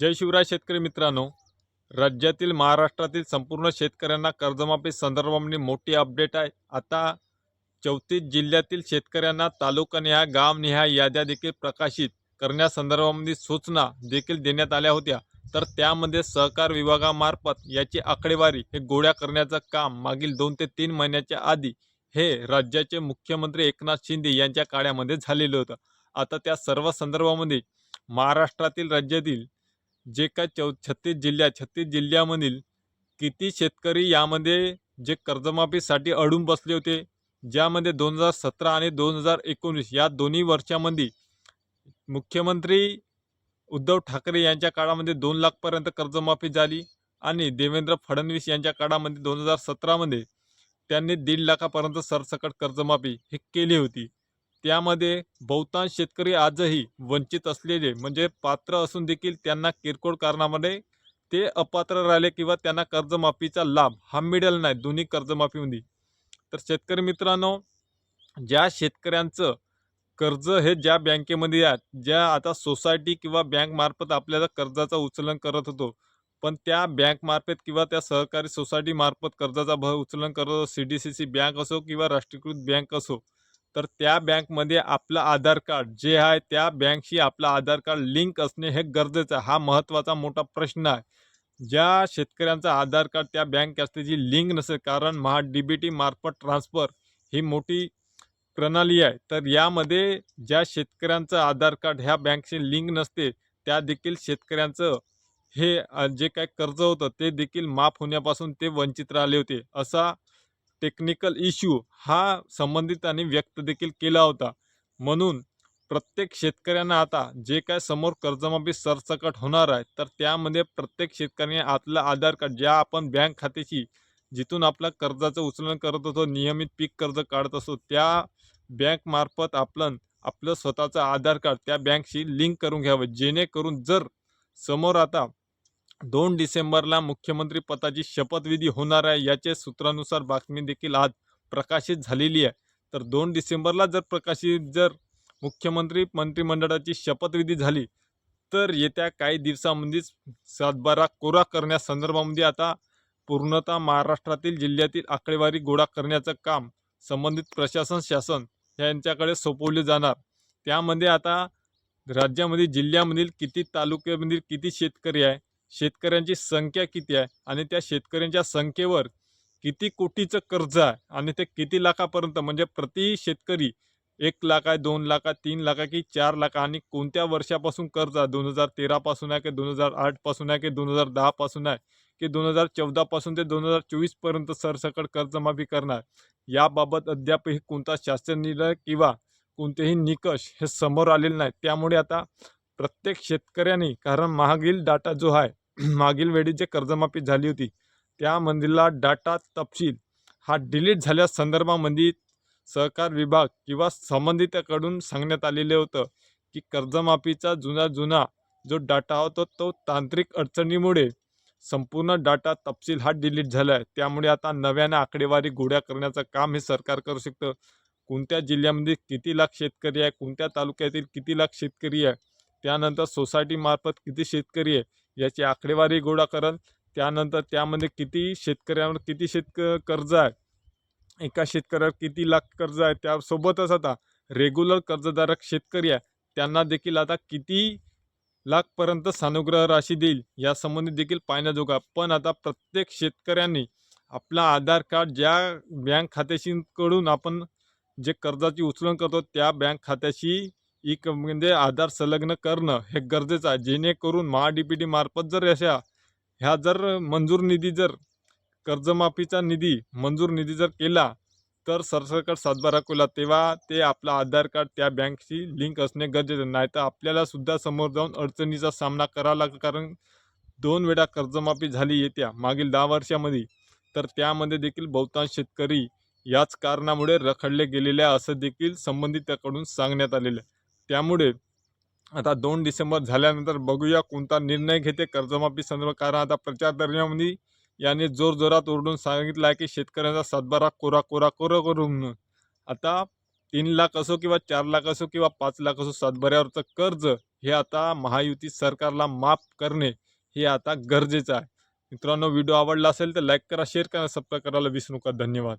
जय शिवराय शेतकरी मित्रांनो राज्यातील महाराष्ट्रातील संपूर्ण शेतकऱ्यांना कर्जमाफी संदर्भामध्ये मोठी अपडेट आहे. आता चौतीस जिल्ह्यातील शेतकऱ्यांना तालुकानिहाय गावनिहाय याद्या देखील प्रकाशित करण्यासंदर्भामध्ये सूचना देखील देण्यात आल्या होत्या. तर त्यामध्ये सहकार विभागामार्फत याची आकडेवारी हे गोळ्या करण्याचं काम मागील दोन ते तीन महिन्याच्या आधी हे राज्याचे मुख्यमंत्री एकनाथ शिंदे यांच्या काळामध्ये झालेलं होतं. आता त्या सर्व संदर्भामध्ये महाराष्ट्रातील राज्यातील जे काय चौ छत्तीस जिल्ह्या छत्तीस जिल्ह्यामधील किती शेतकरी यामध्ये जे कर्जमाफीसाठी अडून बसले होते ज्यामध्ये दोन हजार सतरा आणि दोन हजार एकोणीस या दोन्ही वर्षामध्ये मुख्यमंत्री उद्धव ठाकरे यांच्या काळामध्ये दोन लाखपर्यंत कर्जमाफी झाली आणि देवेंद्र फडणवीस यांच्या काळामध्ये दोन हजार सतरामध्ये त्यांनी दीड लाखापर्यंत सरसकट कर्जमाफी ही केली होती. त्यामध्ये बहुतांश शेतकरी आजही वंचित असलेले म्हणजे पात्र असून देखील त्यांना किरकोळ कारणामध्ये ते अपात्र राहिले किंवा त्यांना कर्जमाफीचा लाभ हा मिळेल नाही दोन्ही कर्जमाफीमध्ये तर शेतकरी मित्रांनो ज्या शेतकऱ्यांचं कर्ज हे ज्या बँकेमध्ये आहेत ज्या आता सोसायटी किंवा बँकमार्फत आपल्याला कर्जाचा उचलन करत होतो पण त्या बँकमार्फत किंवा त्या सहकारी सोसायटीमार्फत कर्जाचा भ उचलन करत C D C C bank असो किंवा राष्ट्रीयकृत बँक असो तर त्या बँकमध्ये आपलं आधार कार्ड जे आहे त्या बँकशी आपलं आधार कार्ड लिंक असणे हे गरजेचं आहे. हा महत्त्वाचा मोठा प्रश्न आहे. ज्या शेतकऱ्यांचं आधार कार्ड त्या बँक असल्याची लिंक नसेल कारण महा डी बी टी मार्फत ट्रान्सफर ही मोठी प्रणाली आहे. तर यामध्ये ज्या शेतकऱ्यांचं आधार कार्ड ह्या बँकशी लिंक नसते त्या देखील शेतकऱ्यांचं हे जे काय कर्ज होतं ते देखील माफ होण्यापासून ते वंचित राहिले होते. असा टेक्निकल इश्यू हा संबंधितांनी व्यक्त देखील केला होता. म्हणून प्रत्येक शेतकऱ्यांना आता जे काय समोर कर्जमाफी सरसकट होणार आहे तर त्यामध्ये प्रत्येक शेतकऱ्याने आपलं आधार कार्ड ज्या आपण बँक खात्याशी जिथून आपलं कर्जाचं उचलन करत होतो नियमित पीक कर्ज काढत असतो त्या बँकमार्फत आपलं आपलं स्वतःचं आधार कार्ड त्या बँकशी लिंक करून घ्यावं. जेणेकरून जर समोर आता दोन डिसेंबरला मुख्यमंत्री पदाची शपथविधी होणार आहे याचे सूत्रानुसार बातमी देखील आज प्रकाशित झालेली आहे. तर दोन डिसेंबरला जर प्रकाशित जर मुख्यमंत्री मंत्रिमंडळाची शपथविधी झाली तर येत्या काही दिवसामध्येच सातबारा कोरा करण्यासंदर्भामध्ये आता पूर्णतः महाराष्ट्रातील जिल्ह्यातील आकडेवारी गोळा करण्याचं काम संबंधित प्रशासन शासन यांच्याकडे सोपवले जाणार. त्यामध्ये आता राज्यामध्ये जिल्ह्यामधील किती तालुक्यामधील किती शेतकरी आहे शेतकऱ्यांची संख्या किती आहे आणि त्या शेतकऱ्यांच्या संख्येवर किती कोटीचं कर्ज आहे आणि ते किती लाखापर्यंत म्हणजे प्रति शेतकरी एक लाख आहे दोन लाख आहे तीन लाख आहे की चार लाख आणि कोणत्या वर्षापासून कर्ज आहे? दोन हजार तेरापासून आहे की दोन हजार आठपासून आहे की दोन हजार दहापासून आहे की दोन हजार चौदापासून ते दोन हजार चोवीसपर्यंत सरसकट कर्जमाफी करणार? याबाबत अद्यापही कोणता शासन निर्णय किंवा कोणतेही निकष हे समोर आलेले नाहीत. त्यामुळे आता प्रत्येक शेतकऱ्यांनी कारण महागील डाटा जो आहे मागील वेळी जे कर्जमाफी झाली होती त्यामधला डाटा तपशील हा डिलीट झाल्या संदर्भामध्ये सहकार विभाग किंवा संबंधिताकडून सांगण्यात आलेले होतं की कर्जमाफीचा जुना जुना जो डाटा होता तो तांत्रिक अडचणीमुळे संपूर्ण डाटा तपशील हा डिलीट झाला आहे त्यामुळे आता नव्याने आकडेवारी गोळ्या करण्याचं काम हे सरकार करू शकतं. कोणत्या जिल्ह्यामध्ये किती लाख शेतकरी आहे कोणत्या तालुक्यातील किती लाख शेतकरी आहे त्यानंतर सोसायटीमार्फत किती शेतकरी आहे याची आकडेवारी गोळा करल त्यानंतर त्यामध्ये किती शेतकऱ्यांवर किती शेतक कर्ज आहे? एका शेतकऱ्यावर किती लाख कर्ज आहे? त्यासोबतच आता रेग्युलर कर्जधारक शेतकरी आहे. त्यांना देखील आता किती लाखपर्यंत सानुग्रह राशी देईल? यासंबंधी देखील पाहण्याजोगा पण आता प्रत्येक शेतकऱ्यांनी आपला आधार कार्ड ज्या बँक खात्याशी कडून आपण जे कर्जाची उचलण करतो त्या बँक खात्याशी एक म्हणजे आधार संलग्न करणं हे गरजेचं आहे. जेणेकरून महा डी पी मार्फत जर अशा ह्या जर मंजूर निधी जर कर्जमाफीचा निधी मंजूर निधी जर केला तर सरसकट सातबारा केला तेव्हा ते आपला आधार कार्ड त्या बँकशी लिंक असणे गरजेचं नाही तर आपल्यालासुद्धा समोर जाऊन अडचणीचा सामना करावा लागला. कारण दोन वेळा कर्जमाफी झाली येत्या मागील दहा वर्षामध्ये तर त्यामध्ये देखील बहुतांश शेतकरी याच कारणामुळे रखडले गेलेले आहे असं देखील संबंधिताकडून सांगण्यात आलेलं आहे. त्यामुळे आता दोन डिसेंबर झाल्यानंतर बघूया कोणता निर्णय घेते. कर्जमाफी संदर्भात कारण आता प्रचार दरम्यान याने जोरजोरात ओरडून सांगितलं आहे की शेतकऱ्यांचा सातबारा कोरा कोरा कोरा करून. आता तीन लाख असो किंवा चार लाख असो किंवा पाच लाख असो सातबाऱ्यावरचं कर्ज हे आता महायुती सरकारला माफ करणे हे आता गरजेचं आहे. मित्रांनो व्हिडिओ आवडला असेल तर लाईक करा शेअर करा सबस्क्राईब करायला विसरू नका. धन्यवाद.